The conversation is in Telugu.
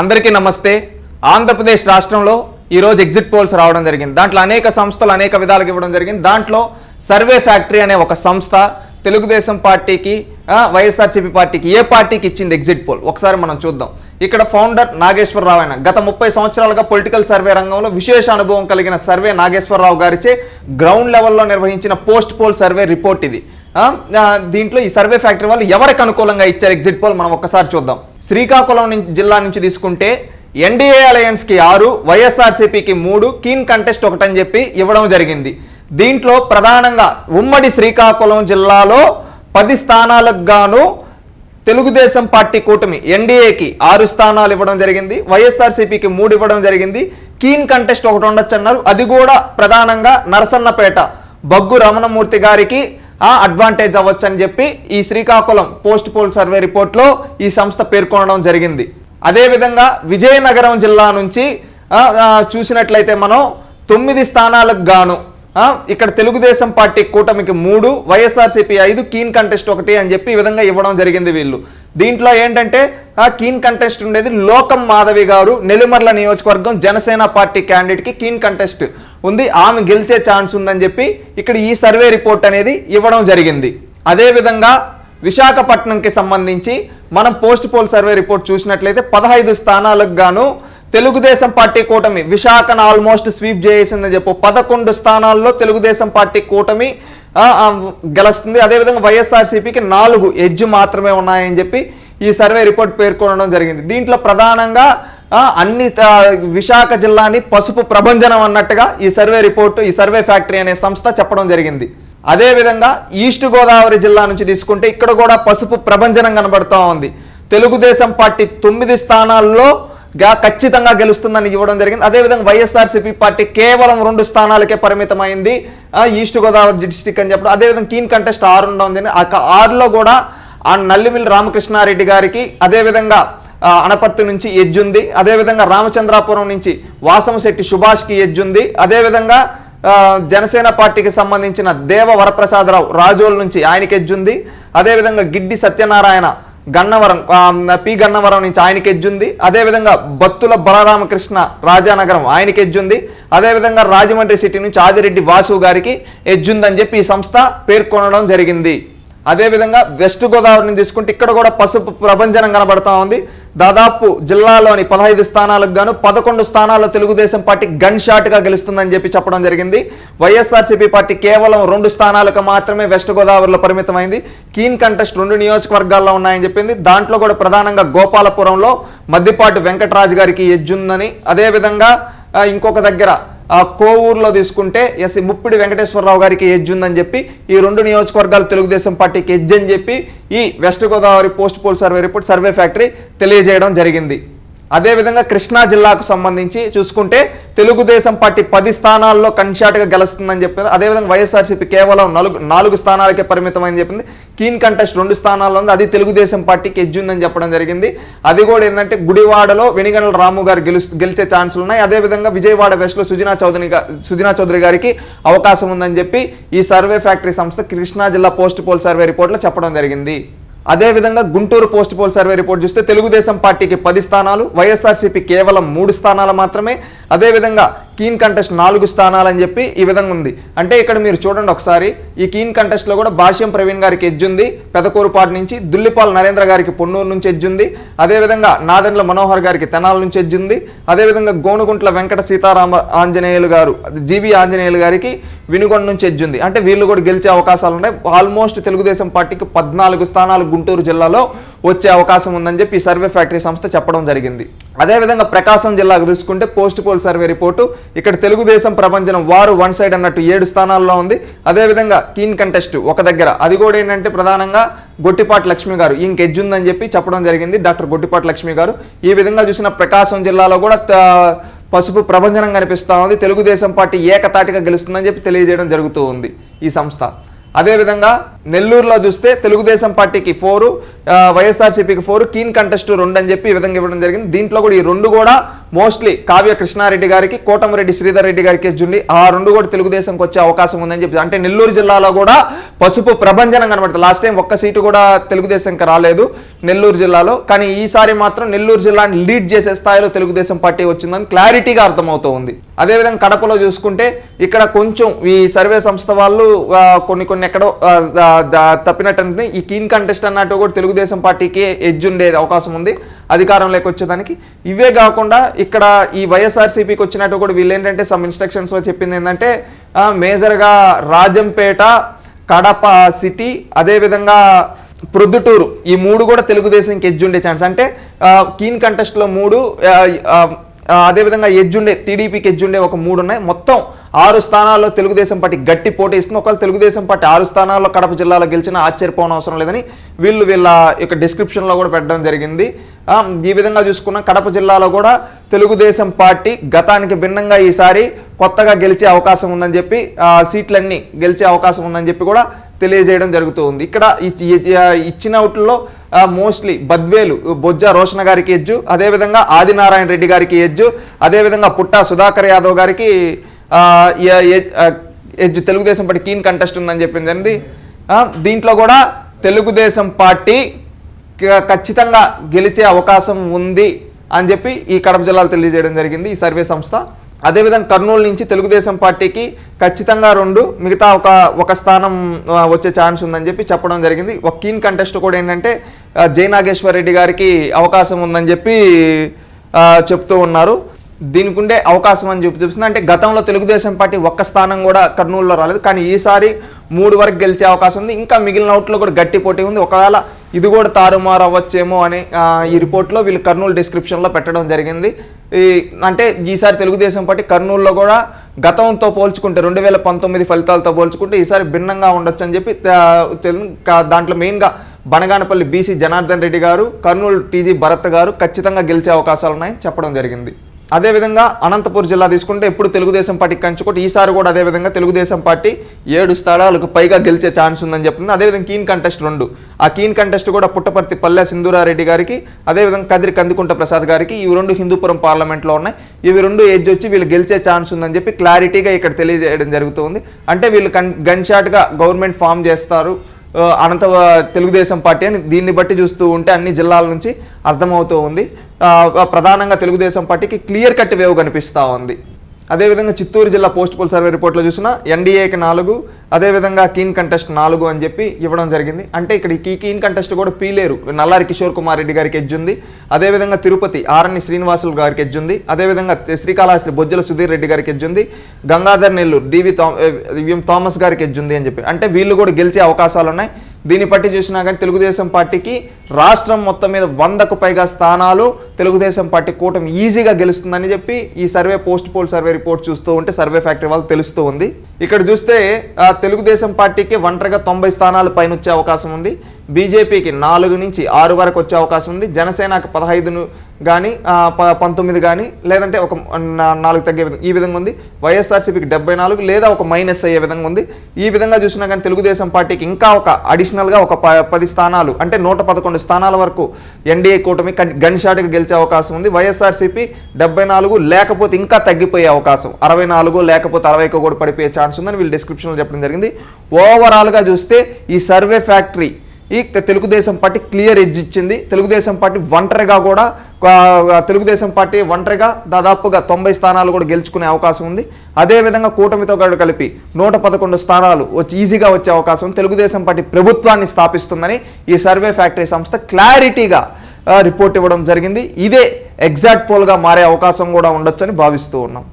అందరికీ నమస్తే. ఆంధ్రప్రదేశ్ రాష్ట్రంలో ఈరోజు ఎగ్జిట్ పోల్స్ రావడం జరిగింది. దాంట్లో అనేక సంస్థలు అనేక విధాలుగా ఇవ్వడం జరిగింది. దాంట్లో సర్వే ఫ్యాక్టరీ అనే ఒక సంస్థ తెలుగుదేశం పార్టీకి వైఎస్ఆర్సీపీ పార్టీకి ఏ పార్టీకి ఇచ్చింది ఎగ్జిట్ పోల్ ఒకసారి మనం చూద్దాం. ఇక్కడ ఫౌండర్ నాగేశ్వరరావు ఆయన గత ముప్పై సంవత్సరాలుగా పొలిటికల్ సర్వే రంగంలో విశేష అనుభవం కలిగిన సర్వే నాగేశ్వరరావు గారిచే గ్రౌండ్ లెవెల్లో నిర్వహించిన పోస్ట్ పోల్ సర్వే రిపోర్ట్ ఇది. దీంట్లో ఈ సర్వే ఫ్యాక్టరీ వాళ్ళు ఎవరికి అనుకూలంగా ఇచ్చారు ఎగ్జిట్ పోల్ మనం ఒక్కసారి చూద్దాం. శ్రీకాకుళం జిల్లా నుంచి తీసుకుంటే ఎన్డీఏ అలయన్స్కి ఆరు వైఎస్ఆర్సీపీకి మూడు కీన్ కంటెస్ట్ ఒకటని చెప్పి ఇవ్వడం జరిగింది. దీంట్లో ప్రధానంగా ఉమ్మడి శ్రీకాకుళం జిల్లాలో పది స్థానాలకు గాను తెలుగుదేశం పార్టీ కూటమి ఎన్డీఏకి ఆరు స్థానాలు ఇవ్వడం జరిగింది వైఎస్ఆర్సీపీకి మూడు ఇవ్వడం జరిగింది. కీన్ కంటెస్ట్ ఒకటి ఉండొచ్చు అన్నారు అది కూడా ప్రధానంగా నరసన్నపేట బగ్గు రమణమూర్తి గారికి అడ్వాంటేజ్ అవ్వచ్చు అని చెప్పి ఈ శ్రీకాకుళం పోస్ట్ పోల్ సర్వే రిపోర్ట్లో ఈ సంస్థ పేర్కొనడం జరిగింది. అదేవిధంగా విజయనగరం జిల్లా నుంచి చూసినట్లయితే మనం తొమ్మిది స్థానాలకు గాను ఇక్కడ తెలుగుదేశం పార్టీ కూటమికి మూడు వైఎస్ఆర్సీపీ ఐదు కీన్ కంటెస్ట్ ఒకటి అని చెప్పి ఈ విధంగా ఇవ్వడం జరిగింది వీళ్ళు. దీంట్లో ఏంటంటే ఆ కీన్ కంటెస్ట్ ఉండేది లోకం మాధవి గారు నెల్లిమర్ల నియోజకవర్గం జనసేన పార్టీ క్యాండిడేట్కి కీన్ కంటెస్ట్. ఉంది ఆమె గెలిచే ఛాన్స్ ఉందని చెప్పి ఇక్కడ ఈ సర్వే రిపోర్ట్ అనేది ఇవ్వడం జరిగింది. అదేవిధంగా విశాఖపట్నంకి సంబంధించి మనం పోస్ట్ పోల్ సర్వే రిపోర్ట్ చూసినట్లయితే పదహైదు స్థానాలకు గాను తెలుగుదేశం పార్టీ కూటమి విశాఖను ఆల్మోస్ట్ స్వీప్ చేసిందని చెప్పు పదకొండు స్థానాల్లో తెలుగుదేశం పార్టీ కూటమి గెలుస్తుంది. అదేవిధంగా వైఎస్ఆర్సీపీకి నాలుగు ఎడ్జ్ మాత్రమే ఉన్నాయని చెప్పి ఈ సర్వే రిపోర్ట్ పేర్కొనడం జరిగింది. దీంట్లో ప్రధానంగా అన్ని విశాఖ జిల్లాని పసుపు ప్రభంజనం అన్నట్టుగా ఈ సర్వే రిపోర్టు ఈ సర్వే ఫ్యాక్టరీ అనే సంస్థ చెప్పడం జరిగింది. అదేవిధంగా ఈస్ట్ గోదావరి జిల్లా నుంచి తీసుకుంటే ఇక్కడ కూడా పసుపు ప్రభంజనం కనబడుతూ ఉంది. తెలుగుదేశం పార్టీ తొమ్మిది స్థానాల్లో గా ఖచ్చితంగా గెలుస్తుందని ఇవ్వడం జరిగింది. అదేవిధంగా వైఎస్ఆర్సీపీ పార్టీ కేవలం రెండు స్థానాలకే పరిమితమైంది. ఈస్ట్ గోదావరి డిస్టిక్ అని చెప్పడం. అదేవిధంగా కీన్ కంటెస్ట్ ఆరు ఉండడం జరిగింది ఆ ఆరులో కూడా ఆ నల్లిమిల్లి రామకృష్ణారెడ్డి గారికి అదేవిధంగా అనపర్తి నుంచి ఎడ్జ్ ఉంది. అదేవిధంగా రామచంద్రాపురం నుంచి వాసంశెట్టి సుభాష్కి ఎడ్జ్ ఉంది. అదేవిధంగా జనసేన పార్టీకి సంబంధించిన దేవ వరప్రసాదరావు రాజోల్ నుంచి ఆయనకి ఎడ్జ్ ఉంది. అదేవిధంగా గిడ్డి సత్యనారాయణ గన్నవరం పి గన్నవరం నుంచి ఆయనకి ఎడ్జ్ ఉంది. అదేవిధంగా బత్తుల బలరామకృష్ణ రాజానగరం ఆయనకి ఎడ్జ్ ఉంది. అదేవిధంగా రాజమండ్రి సిటీ నుంచి ఆదిరెడ్డి వాసు గారికి ఎడ్జ్ ఉందని చెప్పి ఈ సంస్థ పేర్కొనడం జరిగింది. అదేవిధంగా వెస్ట్ గోదావరిని తీసుకుంటే ఇక్కడ కూడా పసుపు ప్రభంజనం కనబడతా ఉంది. దాదాపు జిల్లాలోని పదహైదు స్థానాలకు గాను పదకొండు స్థానాల్లో తెలుగుదేశం పార్టీ గన్ షాట్గా గెలుస్తుందని చెప్పి చెప్పడం జరిగింది. వైఎస్ఆర్సీపీ పార్టీ కేవలం రెండు స్థానాలకు మాత్రమే వెస్ట్ గోదావరిలో పరిమితమైంది. కీన్ కంటెస్ట్ రెండు నియోజకవర్గాల్లో ఉన్నాయని చెప్పింది. దాంట్లో కూడా ప్రధానంగా గోపాలపురంలో మద్దిపాటి వెంకటరాజు గారికి ఎజ్జుందని అదేవిధంగా ఇంకొక దగ్గర కోవూరులో తీసుకుంటే ఎస్ ముప్పిడి వెంకటేశ్వరరావు గారికి ఎడ్జ్ ఉందని చెప్పి ఈ రెండు నియోజకవర్గాలు తెలుగుదేశం పార్టీకి ఎడ్జ్ అని చెప్పి ఈ west Godavari post poll survey report survey factory తెలియజేయడం జరిగింది. అదేవిధంగా కృష్ణా జిల్లాకు సంబంధించి చూసుకుంటే తెలుగుదేశం పార్టీ పది స్థానాల్లో కన్షాట్గా గెలుస్తుందని చెప్పింది అదేవిధంగా వైఎస్ఆర్సీపీ కేవలం నాలుగు నాలుగు స్థానాలకే పరిమితమని చెప్పింది. కీన్ కంటెస్ట్ రెండు స్థానాల్లో ఉంది. అది తెలుగుదేశం పార్టీకి ఎజ్జుందని ఉందని చెప్పడం జరిగింది. అది కూడా ఏంటంటే గుడివాడలో వెనిగనల రాము గారు గెలు గెలిచే ఛాన్సులు ఉన్నాయి. అదేవిధంగా విజయవాడ వెస్ట్లో సుజనా చౌదరి సుజనా చౌదరి గారికి అవకాశం ఉందని చెప్పి ఈ సర్వే ఫ్యాక్టరీ సంస్థ కృష్ణా జిల్లా పోస్ట్ పోల్ సర్వే రిపోర్ట్లో చెప్పడం జరిగింది. అదేవిధంగా Guntur post poll survey report చూస్తే తెలుగుదేశం పార్టీకి పది స్థానాలు వైఎస్ఆర్సీపీ కేవలం మూడు స్థానాలు మాత్రమే. అదేవిధంగా కీన్ కంటెస్ట్ నాలుగు స్థానాలు అని చెప్పి ఈ విధంగా ఉంది. అంటే ఇక్కడ మీరు చూడండి ఒకసారి ఈ కీన్ కంటెస్ట్లో కూడా భాష్యం ప్రవీణ్ గారికి ఎజ్జు ఉంది పెదకూరుపాటు నుంచి దుల్లిపాల్ నరేంద్ర గారికి పొన్నూరు నుంచి ఎజ్జు ఉంది అదేవిధంగా నాదెండ్ల మనోహర్ గారికి తెనాల నుంచి ఎజ్జు ఉంది అదేవిధంగా గోనుగుంట్ల వెంకట సీతారామ ఆంజనేయులు గారు జీవి ఆంజనేయులు గారికి వినుగొండ నుంచి ఎజ్జు ఉంది. అంటే వీళ్ళు కూడా గెలిచే అవకాశాలు ఉన్నాయి. ఆల్మోస్ట్ తెలుగుదేశం పార్టీకి పద్నాలుగు స్థానాలు గుంటూరు జిల్లాలో వచ్చే అవకాశం ఉందని చెప్పి ఈ సర్వే ఫ్యాక్టరీ సంస్థ చెప్పడం జరిగింది. అదేవిధంగా ప్రకాశం జిల్లాకు చూసుకుంటే పోస్ట్ పోల్ సర్వే రిపోర్టు. ఇక్కడ తెలుగుదేశం ప్రపంచం వారు వన్ సైడ్ అన్నట్టు ఏడు స్థానాల్లో ఉంది. అదేవిధంగా కీన్ కంటెస్ట్ ఒక దగ్గర. అది కూడా ఏంటంటే ప్రధానంగా గొట్టిపాటి లక్ష్మి గారు. ఇంక ఎడ్జ్ ఉందని చెప్పి చెప్పడం జరిగింది డాక్టర్ గొట్టిపాటి లక్ష్మి గారు. ఈ విధంగా చూసిన ప్రకాశం జిల్లాలో కూడా పసుపు ప్రభంజనం కనిపిస్తూ ఉంది. తెలుగుదేశం పార్టీ ఏకతాటిగా గెలుస్తుందని చెప్పి తెలియజేయడం జరుగుతూ ఉంది ఈ సంస్థ. అదేవిధంగా నెల్లూరులో చూస్తే తెలుగుదేశం పార్టీకి ఫోరు వైఎస్ఆర్సీపీకి ఫోరు కీన్ కంటెస్ట్ రెండు అని చెప్పి ఈ విధంగా ఇవ్వడం జరిగింది. దీంట్లో కూడా ఈ రెండు కూడా మోస్ట్లీ కావ్య కృష్ణారెడ్డి గారికి కోటమిరెడ్డి శ్రీధర్ రెడ్డి గారికి జుండి ఆ రెండు కూడా తెలుగుదేశంకి వచ్చే అవకాశం ఉందని చెప్పి అంటే నెల్లూరు జిల్లాలో కూడా పసుపు ప్రభంజనం కనబడుతుంది. లాస్ట్ టైం ఒక్క సీటు కూడా తెలుగుదేశంకి రాలేదు నెల్లూరు జిల్లాలో. కానీ ఈసారి మాత్రం నెల్లూరు జిల్లాని లీడ్ చేసే స్థాయిలో తెలుగుదేశం పార్టీ వచ్చిందని క్లారిటీగా అర్థమవుతూ ఉంది అదేవిధంగా కడపలో చూసుకుంటే ఇక్కడ కొంచెం ఈ సర్వే సంస్థ వాళ్ళు కొన్ని కొన్ని ఎక్కడో తప్పినట్టు ఈ కీన్ కంటెస్ట్ అన్నట్టు కూడా తెలుగుదేశం పార్టీకి ఎడ్జ్ ఉండే అవకాశం ఉంది. అధికారంలోకి వచ్చేదానికి ఇవే కాకుండా ఇక్కడ ఈ వైఎస్ఆర్సీపీకి వచ్చినట్టు కూడా వీళ్ళు ఏంటంటే సమ్ ఇన్స్ట్రక్షన్స్లో చెప్పింది ఏంటంటే మేజర్గా రాజంపేట కడప సిటీ అదేవిధంగా ప్రొద్దుటూరు. ఈ మూడు కూడా తెలుగుదేశంకి ఎడ్జ్ ఉండే ఛాన్స్ అంటే కీన్ కంటెస్ట్లో మూడు అదేవిధంగా ఎడ్జ్ ఉండే టీడీపీకి ఎడ్జ్ ఉండే ఒక మూడు ఉన్నాయి. మొత్తం ఆరు స్థానాల్లో తెలుగుదేశం పార్టీ గట్టి పోటీ ఇస్తుంది ఒకవేళ తెలుగుదేశం పార్టీ ఆరు స్థానాల్లో కడప జిల్లాలో గెలిచినా ఆశ్చర్యపోవడం అవసరం లేదని వీళ్ళు వీళ్ళ యొక్క డిస్క్రిప్షన్లో కూడా పెట్టడం జరిగింది. ఈ విధంగా చూసుకున్న కడప జిల్లాలో కూడా తెలుగుదేశం పార్టీ గతానికి భిన్నంగా ఈసారి కొత్తగా గెలిచే అవకాశం ఉందని చెప్పి సీట్లన్నీ గెలిచే అవకాశం ఉందని చెప్పి కూడా తెలియజేయడం జరుగుతూ ఉంది. ఇక్కడ ఇచ్చిన అవుట్లో మోస్ట్లీ బద్వేలు బొజ్జ రోషణ గారికి ఎజ్జు అదేవిధంగా ఆదినారాయణ రెడ్డి గారికి ఎజ్జు అదేవిధంగా పుట్టా సుధాకర్ యాదవ్ గారికి edge Telugu Desam party keen contest ఉందని చెప్పింది దీంట్లో కూడా తెలుగుదేశం పార్టీ ఖచ్చితంగా గెలిచే అవకాశం ఉంది అని చెప్పి ఈ కడప జిల్లాలో తెలియజేయడం జరిగింది ఈ సర్వే సంస్థ. అదేవిధంగా కర్నూలు నుంచి తెలుగుదేశం పార్టీకి ఖచ్చితంగా రెండు మిగతా ఒక ఒక స్థానం వచ్చే ఛాన్స్ ఉందని చెప్పి చెప్పడం జరిగింది. ఒక కీన్ కంటెస్ట్ కూడా ఏంటంటే జై నాగేశ్వర్ రెడ్డి గారికి అవకాశం ఉందని చెప్పి చెప్తూ ఉన్నారు. దీనికి ఉండే అవకాశం అని చెప్పి చూపిస్తుంది. అంటే గతంలో తెలుగుదేశం పార్టీ ఒక్క స్థానం కూడా కర్నూలులో రాలేదు. కానీ ఈసారి మూడు వరకు గెలిచే అవకాశం ఉంది. ఇంకా మిగిలిన అవుట్లో కూడా గట్టి పోటీ ఉంది. ఒకవేళ ఇది కూడా తారుమారు అవ్వచ్చేమో అని ఈ రిపోర్ట్లో వీళ్ళు కర్నూలు డిస్క్రిప్షన్లో పెట్టడం జరిగింది. ఈ అంటే ఈసారి తెలుగుదేశం పార్టీ కర్నూలులో కూడా గతంతో పోల్చుకుంటే రెండు వేల పంతొమ్మిది ఫలితాలతో పోల్చుకుంటే ఈసారి భిన్నంగా ఉండొచ్చు అని చెప్పి దాంట్లో మెయిన్గా బనగానపల్లి బీసీ జనార్దన్ రెడ్డి గారు కర్నూలు టీజీ భరత్ గారు ఖచ్చితంగా గెలిచే అవకాశాలు ఉన్నాయని చెప్పడం జరిగింది. అదేవిధంగా అనంతపురం జిల్లా తీసుకుంటే ఎప్పుడు తెలుగుదేశం పార్టీకి కంచుకోటి ఈసారి కూడా అదేవిధంగా తెలుగుదేశం పార్టీ ఏడు స్థానాలకు పైగా గెలిచే ఛాన్స్ ఉందని చెప్తుంది. అదేవిధంగా కీన్ కంటెస్ట్ రెండు. ఆ కీన్ కంటెస్ట్ కూడా పుట్టపర్తి పల్లె సింధూరారెడ్డి గారికి అదేవిధంగా కదిరి కందుకుంట ప్రసాద్ గారికి ఇవి రెండు హిందూపురం పార్లమెంట్లో ఉన్నాయి. ఇవి రెండు ఏజ్ వచ్చి వీళ్ళు గెలిచే ఛాన్స్ ఉందని చెప్పి క్లారిటీగా ఇక్కడ తెలియజేయడం జరుగుతుంది. అంటే వీళ్ళు కన్ గన్ షాట్గా గవర్నమెంట్ ఫామ్ చేస్తారు. అనంత తెలుగుదేశం పార్టీ అని దీన్ని బట్టి చూస్తూ ఉంటే అన్ని జిల్లాల నుంచి అర్థమవుతూ ఉంది ప్రధానంగా తెలుగుదేశం పార్టీకి క్లియర్ కట్ వేవ్ కనిపిస్తూ ఉంది. అదేవిధంగా చిత్తూరు జిల్లా పోస్ట్ పోల్ సర్వే రిపోర్ట్లో చూసినా ఎన్డీఏకి నాలుగు అదేవిధంగా కీన్ కంటెస్ట్ నాలుగు అని చెప్పి ఇవ్వడం జరిగింది. అంటే ఇక్కడ ఈ కీన్ కంటెస్ట్ కూడా పీలేరు. నల్లారి కిషోర్ కుమార్ రెడ్డి గారికి ఎజ్జుంది అదేవిధంగా తిరుపతి ఆరణి శ్రీనివాసులు గారికి ఎజ్జుంది అదేవిధంగా శ్రీకాళహస్తి బొజ్జల సుధీర్ రెడ్డి గారికి ఎజ్జుంది గంగాధర్ నెల్లూరు డివి థా థామస్ గారికి ఎజ్జుంది అని చెప్పి. అంటే వీళ్ళు కూడా గెలిచే అవకాశాలు ఉన్నాయి దీన్ని బట్టి చూసినా కానీ తెలుగుదేశం పార్టీకి రాష్ట్రం మొత్తం మీద వందకు పైగా స్థానాలు తెలుగుదేశం పార్టీ కూటమి ఈజీగా గెలుస్తుందని చెప్పి ఈ survey post poll survey report చూస్తూ ఉంటే సర్వే ఫ్యాక్టరీ వాళ్ళు తెలుస్తూ ఉంది. ఇక్కడ చూస్తే తెలుగుదేశం పార్టీకి ఒంటరిగా తొంభై స్థానాలు పైన వచ్చే అవకాశం ఉంది. బీజేపీకి నాలుగు నుంచి ఆరు వరకు వచ్చే అవకాశం ఉంది. జనసేనకు పదహైదును కానీ పంతొమ్మిది కానీ లేదంటే ఒక నాలుగు తగ్గే విధంగా ఈ విధంగా ఉంది. వైఎస్ఆర్సీపీకి డెబ్బై నాలుగు లేదా ఒక మైనస్ అయ్యే విధంగా ఉంది. ఈ విధంగా చూసినా కానీ తెలుగుదేశం పార్టీకి ఇంకా ఒక అడిషనల్గా ఒక ప- పది స్థానాలు అంటే నూట పదకొండు స్థానాల వరకు ఎన్డీఏ కూటమి గన్ గెలిచే అవకాశం ఉంది. వైఎస్ఆర్సీపీ డెబ్బై నాలుగు లేకపోతే ఇంకా తగ్గిపోయే అవకాశం. అరవై నాలుగు లేకపోతే అరవైకి కూడా పడిపోయే ఛాన్స్ ఉందని వీళ్ళు డిస్క్రిప్షన్లో చెప్పడం జరిగింది. ఓవరాల్గా చూస్తే ఈ సర్వే ఫ్యాక్టరీ ఈ తెలుగుదేశం పార్టీ క్లియర్ ఎడ్జ్ ఇచ్చింది. తెలుగుదేశం పార్టీ ఒంటరిగా కూడా తెలుగుదేశం పార్టీ ఒంటరిగా దాదాపుగా తొంభై స్థానాలు కూడా గెలుచుకునే అవకాశం ఉంది. అదేవిధంగా కూటమితో కూడా కలిపి నూట పదకొండు స్థానాలు వచ్చి ఈజీగా వచ్చే అవకాశం ఉంది. తెలుగుదేశం పార్టీ ప్రభుత్వాన్ని స్థాపిస్తుందని ఈ సర్వే ఫ్యాక్టరీ సంస్థ క్లారిటీగా రిపోర్ట్ ఇవ్వడం జరిగింది. ఇదే ఎగ్జాక్ట్ పోల్గా మారే అవకాశం కూడా ఉండొచ్చని భావిస్తూ ఉన్నాం.